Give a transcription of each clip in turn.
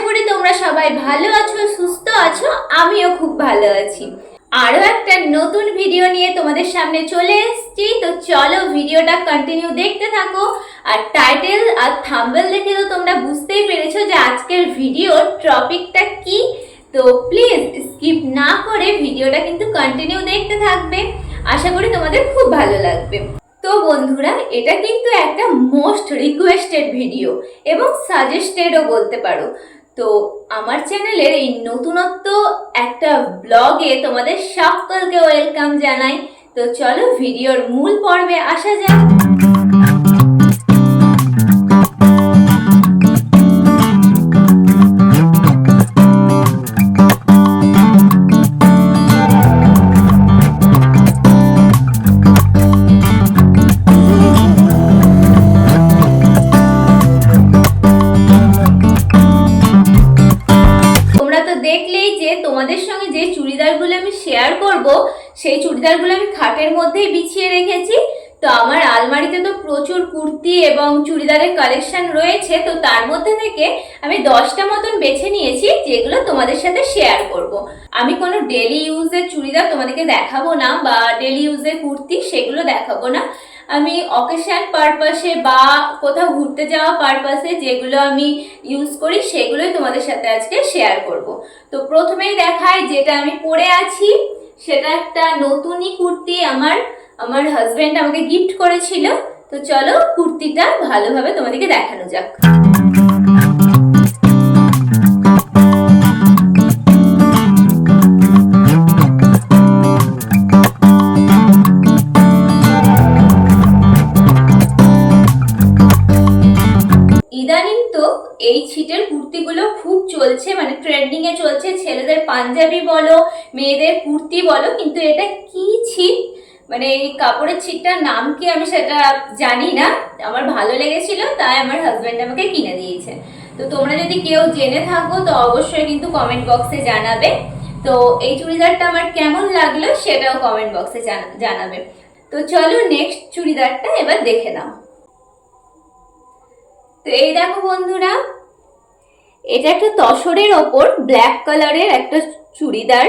আশা করি তোমরা সবাই ভালো আছো, সুস্থ আছো, আমিও খুব ভালো আছি। আরও একটা নতুন ভিডিও নিয়ে তোমাদের সামনে চলে এসেছি। তো চলো ভিডিওটা কন্টিনিউ দেখতে থাকো। আর টাইটেল আর থাম্বেল দেখে তো তোমরা বুঝতেই পেরেছ যে আজকের ভিডিওর টপিকটা কি। তো প্লিজ স্কিপ না করে ভিডিওটা কিন্তু কন্টিনিউ দেখতে থাকবে। আশা করি তোমাদের খুব ভালো লাগবে। তো বন্ধুরা, এটা কিন্তু একটা মোস্ট রিকোয়েস্টেড ভিডিও এবং সাজেস্টেডও বলতে পারো। তো আমার চ্যানেলের এই নতুনত্ব একটা ব্লগে তোমাদের সকলকে ওয়েলকাম জানাই। তো চলো ভিডিওর মূল পর্বে আসা যাক। তো দেখলেই যে তোমাদের সঙ্গে যে চুড়িদারগুলো আমি শেয়ার করব, সেই চুড়িদারগুলো আমি খাটের মধ্যেই বিছিয়ে রেখেছি তো আমার আলমারিতে তো প্রচুর কুর্তি এবং চুড়িদারের কালেকশন রয়েছে, তো তার মধ্যে থেকে আমি দশটা মতন বেছে নিয়েছি, যেগুলো তোমাদের সাথে শেয়ার করব। আমি কোনো ডেলি ইউজের চুড়িদার তোমাদেরকে দেখাবো না বা ডেলি ইউজের কুর্তি সেগুলো দেখাবো না আমি অকেশন পারপাসে বা কোথাও ঘুরতে যাওয়া পারপাসে যেগুলো আমি ইউজ করি, সেগুলোই তোমাদের সাথে আজকে শেয়ার করব। তো প্রথমেই দেখায় যেটা আমি পরে আছি, সেটা একটা নতুনই কুর্তি আমার আমার হাজবেন্ড আমাকে গিফট করেছিল। তো চলো কুর্তিটা ভালোভাবে তোমাদেরকে দেখানো যাক। ছেলেদের পাঞ্জাবি বলো, মেয়েদের কুর্তি বলো, কিন্তু এটা কি ছিট মানে এই কাপড়ের ছিটটার নাম কি আমি সেটা জানি না। আমার ভালো লেগেছিল, তাই আমার হাজব্যান্ড আমাকে কিনে দিয়েছে। তো তোমরা যদি কেউ জেনে থাকো, তো অবশ্যই কিন্তু কমেন্ট বক্সে জানাবে। তো এই চুড়িদারটা আমার কেমন লাগল, সেটাও কমেন্ট বক্সে জানাবে। তো চলো নেক্সট চুড়িদারটা এবার দেখে নাও। তো এই দেখো বন্ধুরা এটা একটা তসরের ওপর ব্ল্যাক কালারের একটা চুড়িদার।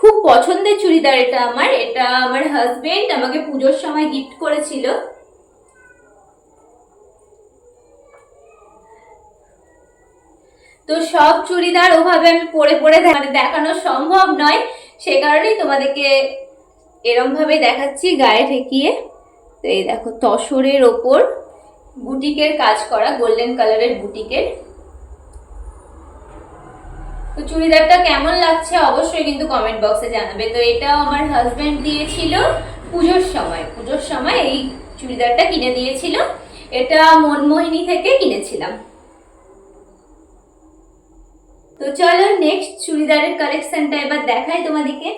খুব পছন্দের চুড়িদার এটা আমার। এটা আমার হাজবেন্ড আমাকে পুজোর সময় গিফট করেছিল। তো সব চুড়িদার ওভাবে আমি পরে পরে মানে দেখানো সম্ভব নয়। সে কারণেই তোমাদেরকে এরম ভাবে দেখাচ্ছি গায়ে ঠেকিয়ে। তো এই দেখো, তসরের ওপর বুটিকের কাজ করা গোল্ডেন কালারের বুটিকের। তো চুড়িদারটা কেমন লাগছে অবশ্যই কিন্তু কমেন্ট বক্সে জানাবে। তো এটাও আমার হাজবেন্ড দিয়েছিল পুজোর সময়। পুজোর সময় এই চুড়িদারটা কিনে দিয়েছিল। এটা মনমোহিনী থেকে কিনেছিলাম। তো চলো নেক্সট চুড়িদারের কালেকশনটা এবার দেখাই তোমাদেরকে।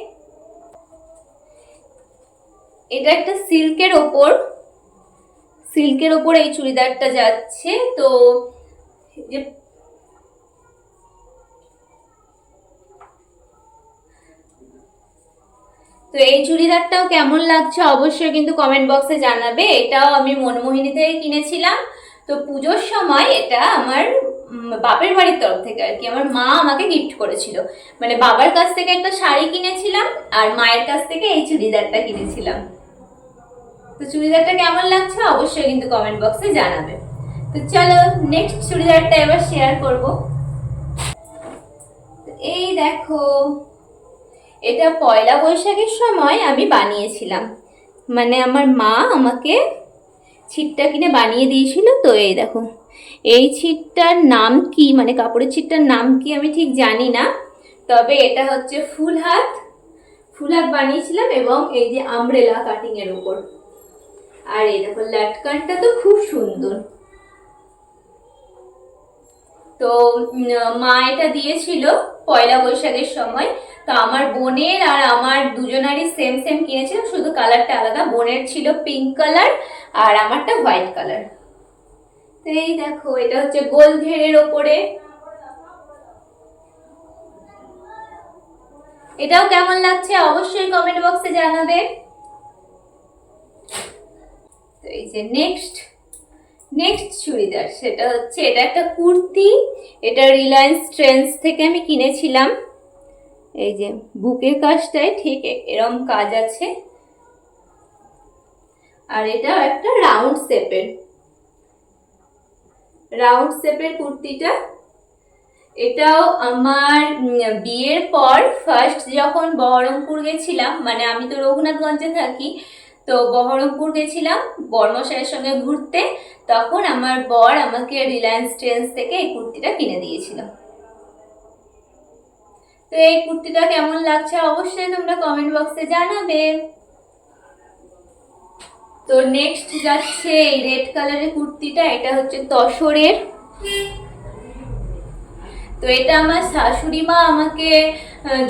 এটা একটা সিল্কের ওপর। সিল্কের ওপর এই চুড়িদারটা যাচ্ছে। তো যে তো এই চুড়িদারটাও কেমন লাগছে অবশ্যই কিন্তু কমেন্ট বক্সে জানাবে। এটাও আমি মনমোহিনী থেকে কিনেছিলাম। তো পুজোর সময় এটা আমার বাপের বাড়ির তরফ থেকে আর কি, আমার মা আমাকে গিফট করেছিল। মানে বাবার কাছ থেকে একটা শাড়ি কিনেছিলাম আর মায়ের কাছ থেকে এই চুড়িদারটা কিনেছিলাম। তো চুড়িদারটা কেমন লাগছে অবশ্যই কিন্তু কমেন্ট বক্সে জানাবে। তো চলো নেক্সট চুড়িদারটা এবার শেয়ার করব। এই দেখো এটা পয়লা বৈশাখের সময় আমি বানিয়েছিলাম। মানে আমার মা আমাকে ছিটটা কিনে বানিয়ে দিয়েছিল তো, এই দেখো। এই ছিটটার নাম কি? মানে কাপড়ের ছিটটার নাম কি আমি ঠিক জানি না। তবে এটা হচ্ছে ফুল হাত। ফুল হাত বানিয়েছিলাম এবং এই যে আমব্রেলা কাটিং এর উপর। আর এই দেখো লাটকানটা তো খুব সুন্দর। তো মা এটা দিয়েছিল পয়লা বৈশাখের সময়। তো আমার বোনের আর আমার দুজনারই সেম সেম কিনেছিলাম শুধু কালারটা আলাদা। বোনের ছিল পিঙ্ক কালার আর আমারটা হোয়াইট কালার তো এই দেখো, এটা হচ্ছে গোল ঘেরের ওপরে। এটাও কেমন লাগছে অবশ্যই কমেন্ট বক্সে জানাবে। তো এই যে নেক্সট নেক্সট চুড়িদার, সেটা হচ্ছে, এটা একটা কুর্তি, এটা রিলায়েন্স ট্রেন্ডস থেকে আমি কিনেছিলাম। এই যে বুকের কাজটাই ঠিক এরম কাজ আছে। আর এটা একটা রাউন্ড শেপের। রাউন্ড শেপের কুর্তিটা। এটাও আমার বিয়ের পর ফার্স্ট যখন বহরমপুর গেছিলাম মানে আমি তো রঘুনাথগঞ্জে থাকি, তো বহরমপুর গেছিলাম বর্মশাইয়ের সঙ্গে ঘুরতে। তখন আমার বর আমাকে রিলায়েন্স ট্রেন্ডস থেকে এই কুর্তিটা কিনে দিয়েছিল। তো এই কুর্তিটা কেমন লাগছে অবশ্যই তোমরা কমেন্ট বক্সে জানাবে। তো নেক্সট যাচ্ছে এই রেড কালারের কুর্তিটা, এটা হচ্ছে তসরের তো এটা আমার শাশুড়ি মা আমাকে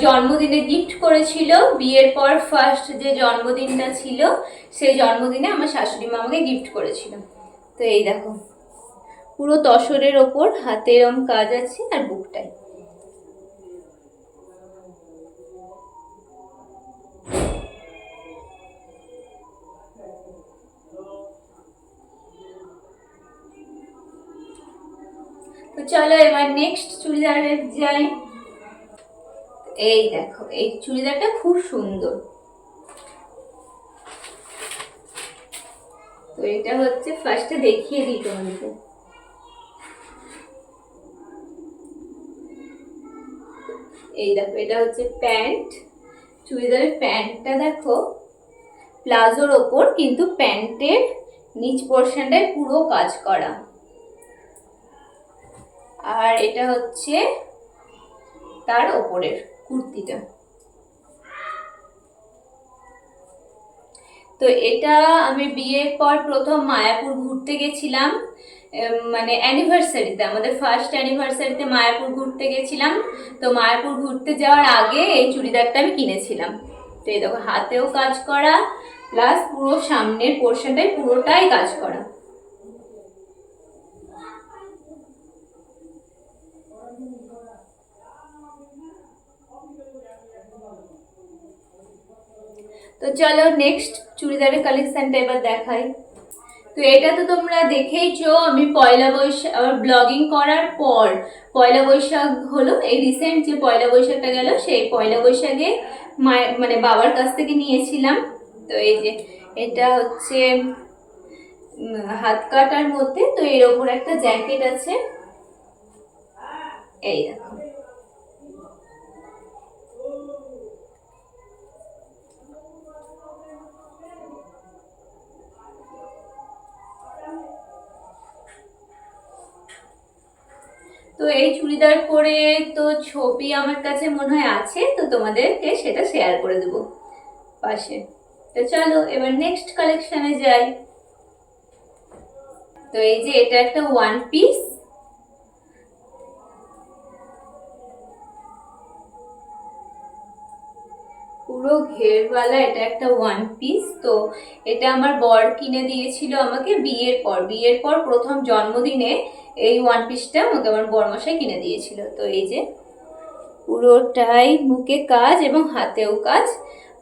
জন্মদিনে গিফট করেছিল। বিয়ের পর ফার্স্ট যে জন্মদিনটা ছিল, সেই জন্মদিনে আমার শাশুড়ি মা আমাকে গিফট করেছিল। তো এই দেখো, পুরো তসরের ওপর হাতে এরম কাজ আছে আর বুকটায় তো চলো এবার নেক্সট চুড়িদারে যাই এই দেখো, এই চুড়িদারটা খুব সুন্দর। তো এটা হচ্ছে ফার্স্টে দেখিয়ে দিই তোমাদেরকে এই দেখো, এটা হচ্ছে প্যান্ট। চুড়িদারের প্যান্টটা দেখো, প্লাজোর ওপর কিন্তু প্যান্টের নিচ পোর্শনটায় পুরো কাজ করা। আর এটা হচ্ছে তার ওপরের কুর্তিটা। তো এটা আমি বিয়ের পর প্রথম মায়াপুর ঘুরতে গেছিলাম মানে অ্যানিভার্সারিতে আমাদের ফার্স্ট অ্যানিভার্সারিতে মায়াপুর ঘুরতে গেছিলাম। তো মায়াপুর ঘুরতে যাওয়ার আগে এই চুড়িদারটা আমি কিনেছিলাম। তো এই দেখো, হাতেও কাজ করা প্লাস পুরো সামনের পোর্শনটাই পুরোটাই কাজ করা। তো চলো নেক্সট চুড়িদারের কালেকশনটা এবার দেখাই। তো এটা তো তোমরা দেখেইছো, আমি পয়লা বৈশাখ আমার ব্লগিং করার পর, পয়লা বৈশাখ হলো, এই রিসেন্ট যে পয়লা বৈশাখটা গেল, সেই পয়লা বৈশাখে মায়ের মানে বাবার কাছ থেকে নিয়েছিলাম। তো এই যে, এটা হচ্ছে হাত কাটার মধ্যে, তো এর ওপর একটা জ্যাকেট আছে। এই দেখো তো এই করে তো ছবি আমার কাছে মনে হয় আছে, তো তোমাদেরকে সেটা শেয়ার করে দেবো পাশে। তো চলো, এবার নেক্সট কালেকশনে যাই। তো এই যে এটা একটা ওয়ান পিস পুরো ঘেরওয়ালা, এটা একটা ওয়ান পিস তো এটা আমার বর কিনে দিয়েছিল আমাকে বিয়ের পর। বিয়ের পর প্রথম জন্মদিনে এই ওয়ান পিসটা আমাকে আমার বরমশাই কিনে দিয়েছিল। তো এই যে, পুরোটাই বুকে কাজ এবং হাতেও কাজ,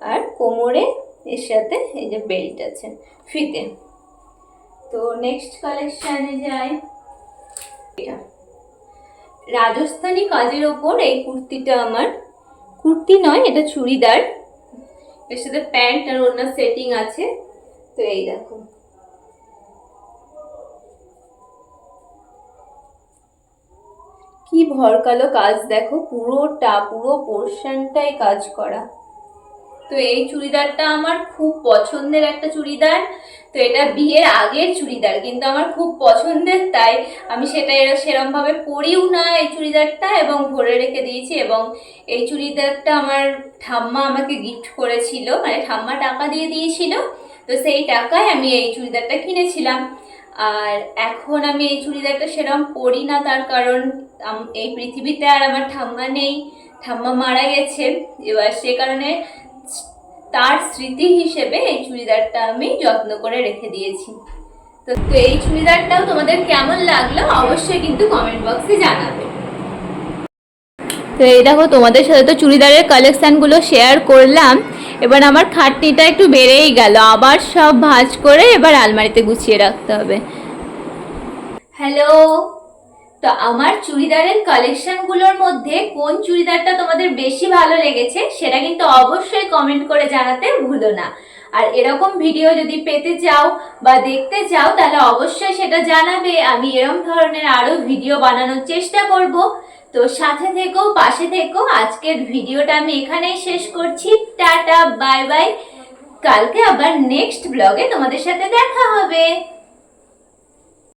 আর কোমরে এর সাথে এই যে বেল্ট আছে, ফিতে। তো নেক্সট কালেকশানে যাই। এটা। রাজস্থানি কাজের ওপর এই কুর্তিটা আমার। কুর্তি নয়, এটা চুড়িদার। এর সাথে প্যান্ট আর ওনার সেটিং আছে। তো এই দেখো। কি ভরকালো কাজ দেখো, পুরোটা, পুরো পোর্শনটাই কাজ করা। তো এই চুড়িদারটা আমার খুব পছন্দের একটা চুড়িদার। তো এটা বিয়ের আগের চুড়িদার, কিন্তু আমার খুব পছন্দের, তাই আমি সেটা এরা সেরমভাবে পরিও না এই চুড়িদারটা এবং ভরে রেখে দিয়েছি এবং এই চুড়িদারটা আমার ঠাম্মা আমাকে গিফট করেছিল মানে ঠাম্মা টাকা দিয়ে দিয়েছিল, তো সেই টাকায় আমি এই চুড়িদারটা কিনেছিলাম। আর এখন আমি এই চুড়িদারটা সেরম পরি না, তার কারণ এই পৃথিবীতে আর আমার ঠাম্মা নেই, ঠাম্মা মারা গেছে, এবার সে কারণে তার স্মৃতি হিসেবে এই চুড়িদারটা আমি যত্ন করে রেখে দিয়েছি। তো তো এই চুড়িদারটাও তোমাদের কেমন লাগল অবশ্যই কিন্তু কমেন্ট বক্সে জানাবে। তো এই দেখো, তোমাদের সাথে তো চুড়িদারের কালেকশানগুলো শেয়ার করলাম। এবার আমার খাটনিটা একটু বেড়েই গেল। আবার সব ভাঁজ করে এবার আলমারিতে গুছিয়ে রাখতে হবে। হ্যালো তো আমার চুড়িদারের কালেকশনগুলোর মধ্যে কোন চুড়িদারটা তোমাদের বেশি ভালো লেগেছে সেটা কিন্তু অবশ্যই কমেন্ট করে জানাতে ভুলো না। আর এরকম ভিডিও যদি পেতে চাও বা দেখতে চাও, তাহলে অবশ্যই সেটা জানাবে। আমি এরকম ধরনের আরও ভিডিও বানানোর চেষ্টা করব। তো সাথে থেকো, পাশে থেকো। আজকের ভিডিওটা আমি এখানেই শেষ করছি। টাটা বাই বাই কালকে আবার নেক্সট ব্লগে তোমাদের সাথে দেখা হবে।